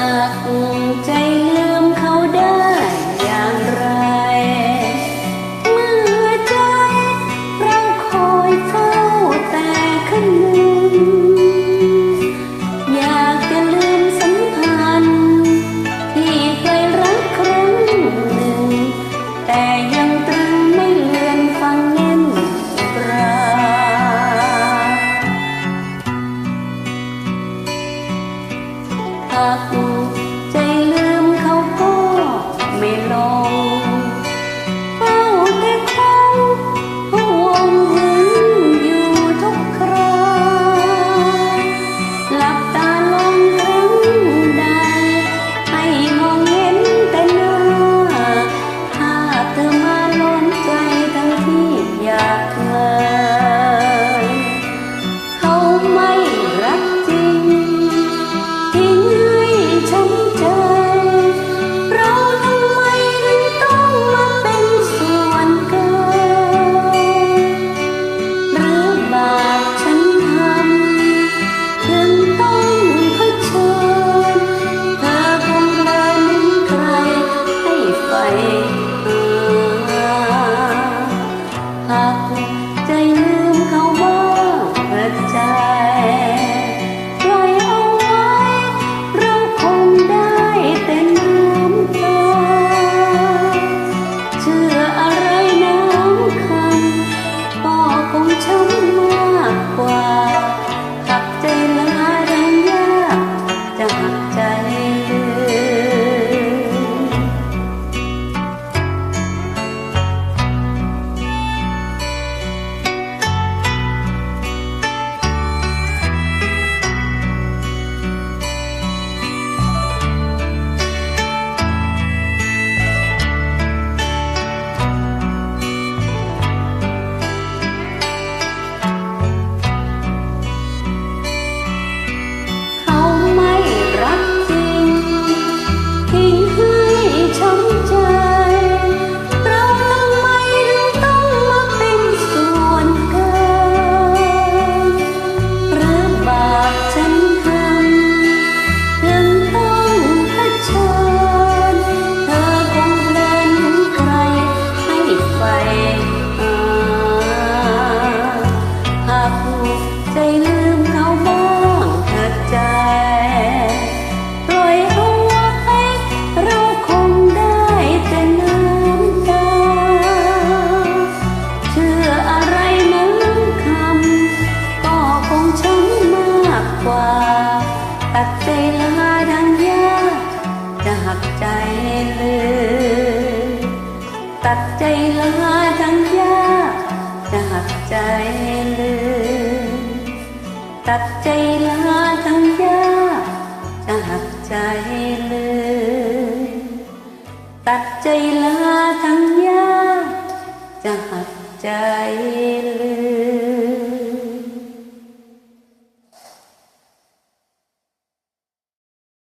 อาจใจ กู ใจลืมเขาก็ไม่ลงเฝ้าแต่าห่วงหึงอยู่ทุกคราหลับตาลงครั้งใด ให้มองเห็นแต่หน้าถ้าเธอมาล้นใจทั้งที่อยากมาเขาไม่ ตัดใจลาทั้งยาจะหักใจเลยตัดใจลาทั้งยาจะหักใจ